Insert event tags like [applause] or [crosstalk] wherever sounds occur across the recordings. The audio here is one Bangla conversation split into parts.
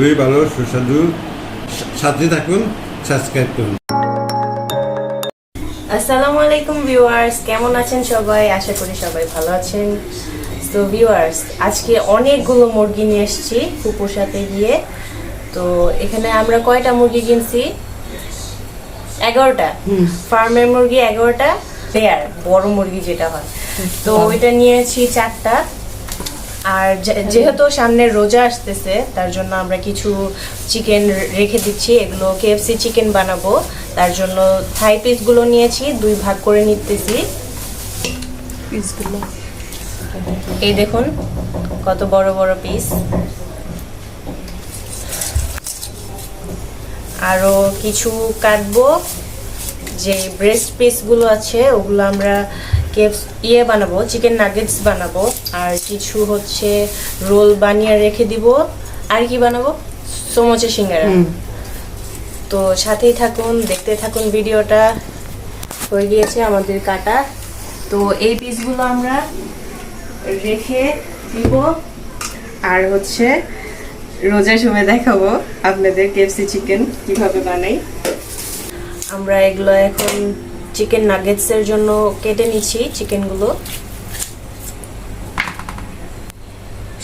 খুবই ভালো সুস্বাদু। সাথে থাকুন সাবস্ক্রাইব করুন। আসসালামু আলাইকুম ভিউয়ার্স কেমন আছেন সবাই? আশা করি সবাই ভালো আছেন। তো ভিউয়ার্স আজকে অনেকগুলো মুরগি নিয়ে এসেছি ফুপুর সাথে গিয়ে। তো এখানে আমরা কয়টা মুরগি কিনছি? এগারোটা? ফার্মের মুরগি এগারোটা লেয়ার বড় মুরগি যেটা হয়। তো ওইটা নিয়েছি চারটা। আর যেহেতু সামনে রোজা আসতেছে, তার জন্য আমরা কিছু চিকেন রেখে দিচ্ছি। এগুলো কেএফসি চিকেন বানাবো। তার জন্য থাই পিসগুলো নিয়েছি, দুই ভাগ করে নিতেছি। পিসগুলো এই দেখুন, কত বড় বড় পিস আরও কিছু কাটবো। যে ব্রেস্ট পিসগুলো আছে, ওগুলো আমরা কেপ ইয়ে বানাবো চিকেন নাগেটস বানাবো। আর কিছু হচ্ছে রোল বানিয়ে রেখে দিব। আর কি বানাবো? সমোচা সিঙ্গারা। তো সাথেই থাকুন দেখতে থাকুন ভিডিওটা। হয়ে গিয়েছে আমাদের কাটা। তো এই পিসগুলো আমরা রেখে দিব। আর হচ্ছে রোজার সময় দেখাবো আপনাদের কেএফসি চিকেন কীভাবে বানাই। আমরা এগুলো এখন চিকেন নাগেটসের জন্য কেটে নিচ্ছি চিকেনগুলো।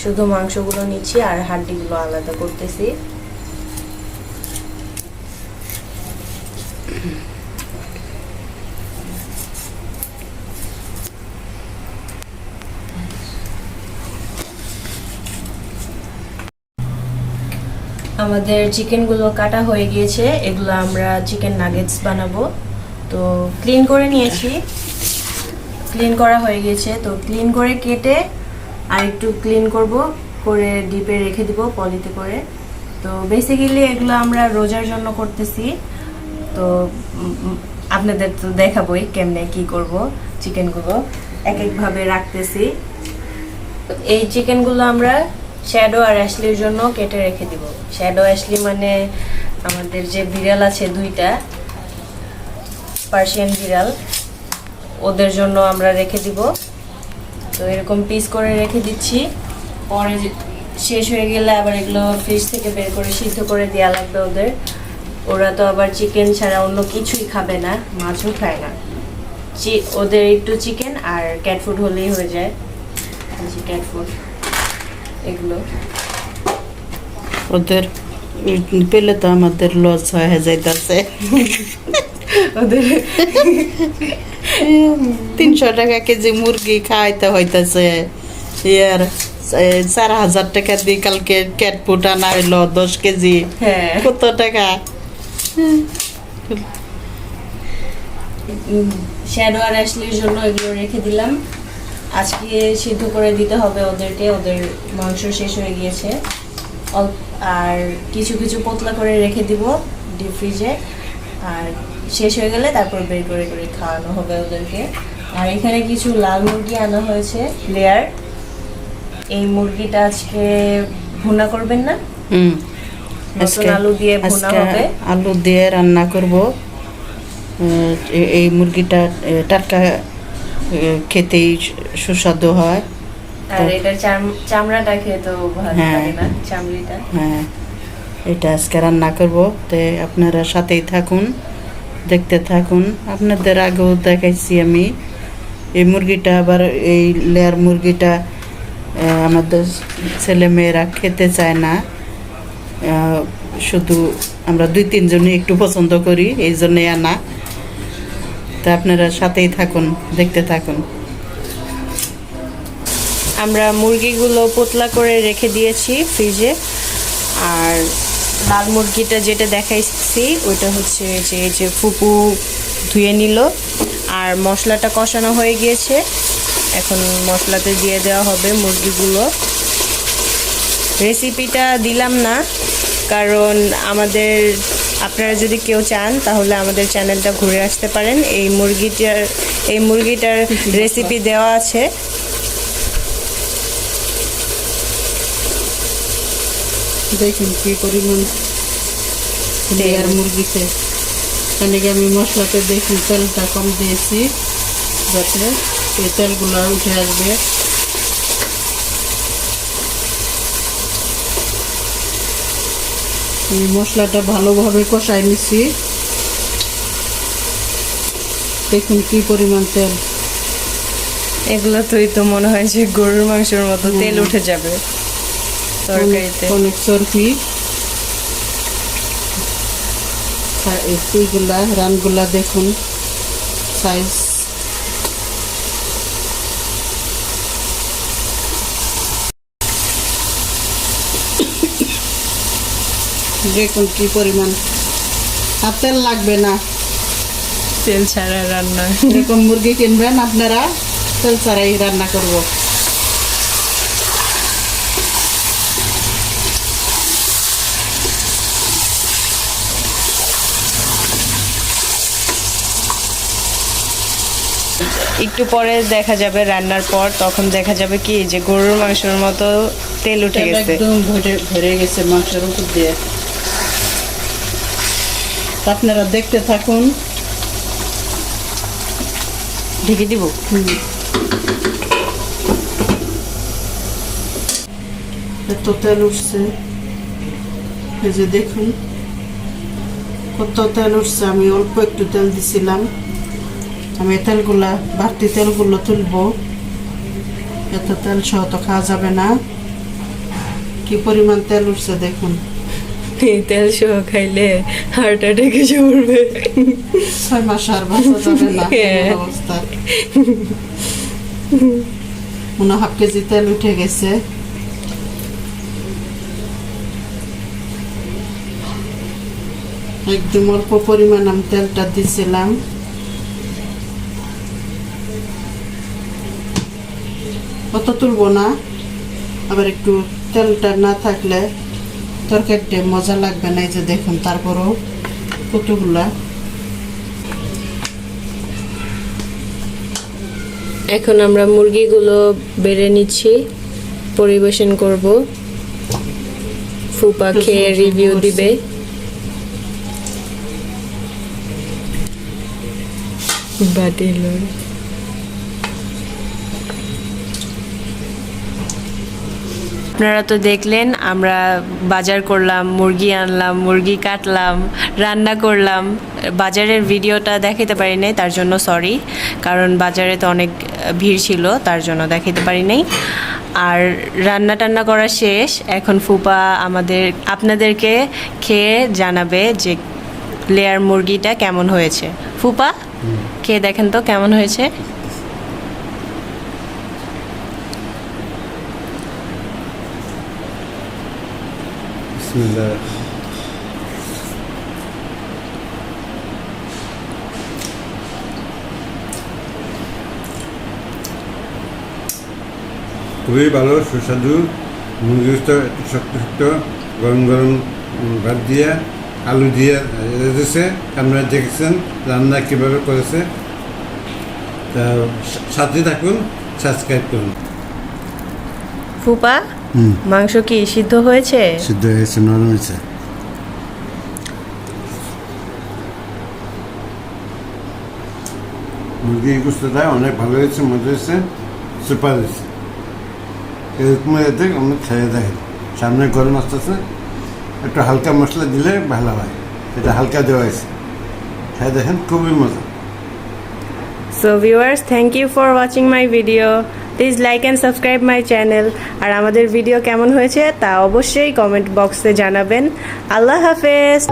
শুধু মাংসগুলো নিচ্ছি আর হাড্ডিগুলো আলাদা করতেছি। আমাদের চিকেনগুলো কাটা হয়ে গিয়েছে, এগুলো আমরা চিকেন নাগেটস বানাবো। তো ক্লিন করে নিয়েছি। ক্লিন করা হয়ে গেছে। তো ক্লিন করে কেটে আর একটু ক্লিন করব, করে ডিপে রেখে দিব পলিতে করে। তো বেসিক্যালি এগুলো আমরা রোজার জন্য করতেছি। তো আপনাদের তো দেখাবোই কেমনে কি করব চিকেনগুলো এক একভাবে রাখতেছি। এই চিকেনগুলো আমরা শ্যাডো আর অ্যাশলির জন্য কেটে রেখে দিব। শ্যাডো অ্যাশলি মানে আমাদের যে বিড়াল আছে দুইটা পার্সিয়ান বিড়াল ওদের জন্য আমরা রেখে দিব। তো এরকম পিস করে রেখে দিচ্ছি। পরে শেষ হয়ে গেলে আবার এগুলো ফ্রিজ থেকে বের করে সিদ্ধ করে দেওয়া লাগবে ওদের। ওরা তো আবার চিকেন ছাড়া অন্য কিছুই খাবে না, মাছও খায় না। চি- ওদের একটু চিকেন আর ক্যাট ফুড হলেই হয়ে যায়। ক্যাট ফুড এগুলো। ওদের পেলে তো আমাদের লস হয়ে যাইতাছে। [laughs] ওদের তিনশো টাকা কেজি মুরগি খাইতে হইতেছে। ইয়ার চার হাজার টাকা দিয়ে কালকে ক্যাট ফুট আনা হইল দশ কেজি। হ্যাঁ। কত টাকা? শ্যাডো আর অ্যাশলির জন্য এগুলো রেখে দিলাম। আজকে সিদ্ধ করে দিতে হবে ওদেরকে ওদের মাংস শেষ হয়ে গিয়েছে। আর কিছু কিছু পতলা করে রেখে দিব ডিপ ফ্রিজে। আর শেষ হয়ে গেলে তারপর বের করে করে খাওয়ানো হবে ওদেরকে। আর এখানে কিছু লাল মুরগি আনা হয়েছে লেয়ার এই মুরগিটা আজকে ভুনা করবেন না? হুম। আলু দিয়ে ভুনা হবে। আলু দিয়ে রান্না করব। এই মুরগিটা টাটকা খেতেই সুস্বাদু হয়। আর এটার চাম- চামড়াটা খেয়ে তো ভালো হ্যাঁ। লাগে না চামড়িটা। হ্যাঁ। এটা আজকে রান্না করব। তো আপনারা সাথেই থাকুন। দেখতে থাকুন। আপনাদের আগেও দেখাইছি আমি। এই মুরগিটা আবার এই লেয়ার মুরগিটা আমাদের ছেলে মেয়েরা খেতে চায় না। শুধু আমরা দুই তিনজনই একটু পছন্দ করি, এই জন্যে আনা। তা আপনারা সাথেই থাকুন, দেখতে থাকুন। আমরা মুরগিগুলো পোতলা করে রেখে দিয়েছি ফ্রিজে। আর লাল মুরগিটা যেটা দেখাইছি ওইটা হচ্ছে যে যে ফুপু ধুয়ে নিল। আর মশলাটা কষানো হয়ে গিয়েছে। এখন মশলাতে দিয়ে দেওয়া হবে মুরগিগুলো। রেসিপিটা দিলাম না কারণ আমাদের আপনারা যদি কেউ চান তাহলে আমাদের চ্যানেলটা ঘুরে আসতে পারেন। এই মুরগিটার এই মুরগিটার [laughs] রেসিপি দেওয়া আছে। দেখুন কি পরিমাণ লেয়ার মুরগিতে? এখানে আমি মশলাতে দেখি তেলটা কম দিয়েছি যাতে এই তেলগুলো উঠে আসবে। মশলাটা ভালোভাবে কষাই নিছি। দেখুন কি পরিমাণ তেল। এগুলো তুই তো মনে হয় যে গরুর মাংসের মতো তেল উঠে যাবে। তরকারিতে। অনেক- অনেক চর্বি। এইগুলা রানগুলা দেখুন। সাইজ দেখুন কি পরিমাণ। আর তেল লাগবে না। তেল ছাড়া রান্না। এরকম মুরগি কিনবেন আপনারা তেল ছাড়াই রান্না করব। একটু পরে দেখা যাবে রান্নার পর তখন দেখা যাবে কি যে গরুর মাংসের মতো তেল উঠে গেছে। একদম ভরে গেছে মাংসের উপর দিয়ে। আপনারা দেখতে থাকুন। ঢেকে দিব? এত তেল উঠছে। এই যে দেখুন কত তেল উঠছে। আমি অল্প একটু তেল দিছিলাম। আমি তেলগুলা বাড়তি তেলগুলো তুলবো। এত তেল সহ তো খাওয়া যাবে না। কি পরিমাণ তেল উঠছে দেখুন। তেল সহ খাইলে হার্ট অ্যাটাক এসে পড়বে ছয় মাস আর বাঁচা যাবে না হ্যাঁ। অবস্থা। মনে হাফ কেজি তেল উঠে গেছে। একদম অল্প পরিমাণ আমি তেলটা দিছিলাম। অত তুলবো না। আবার একটু তেলটা না থাকলে তরকারিটা মজা লাগবে না এই যে দেখুন তারপরও কতগুলা। এখন আমরা মুরগিগুলো বেড়ে নিচ্ছি পরিবেশন করব। ফুপা খেয়ে রিভিউ দিবে। বাটিল আপনারা তো দেখলেন আমরা বাজার করলাম মুরগি আনলাম মুরগি কাটলাম রান্না করলাম। বাজারের ভিডিওটা দেখাতে পারি নাই তার জন্য সরি কারণ বাজারে তো অনেক ভিড় ছিল তার জন্য দেখাতে পারি নাই। আর রান্না টান্না করা শেষ এখন ফুপা আমাদের আপনাদেরকে খেয়ে জানাবে যে লেয়ার মুরগিটা কেমন হয়েছে। ফুপা খেয়ে দেখেন তো কেমন হয়েছে? বিসমিল্লাহ খুবই ভালো সুস্বাদু মুরগিষ্ট শক্ত শক্ত গরম গরম ভাত দিয়ে আলু দিয়ে রেঁধেছে আপনারা দেখেছেন রান্না কীভাবে করেছে তা সাথে থাকুন সাবস্ক্রাইব করুন ফুপা মাংস কি সিদ্ধ হয়েছে? সিদ্ধ হয়েছে নরম হয়েছে। মুরগির গুস্তটা অনেক ভালো হয়েছে মজা হয়েছে সুপার হয়েছে। এরকম এতে আমরা খেয়ে দেখেন সামনে গরম আসতেছে একটু হালকা মশলা দিলে ভালো হয়। এটা হালকা দেওয়া হয়েছে। খেয়ে দেখেন খুবই মজা। So viewers thank you for watching my video please like and subscribe my channel আর আমাদের ভিডিও কেমন হয়েছে তা অবশ্যই কমেন্ট বক্সে জানাবেন। আল্লাহ হাফেজ।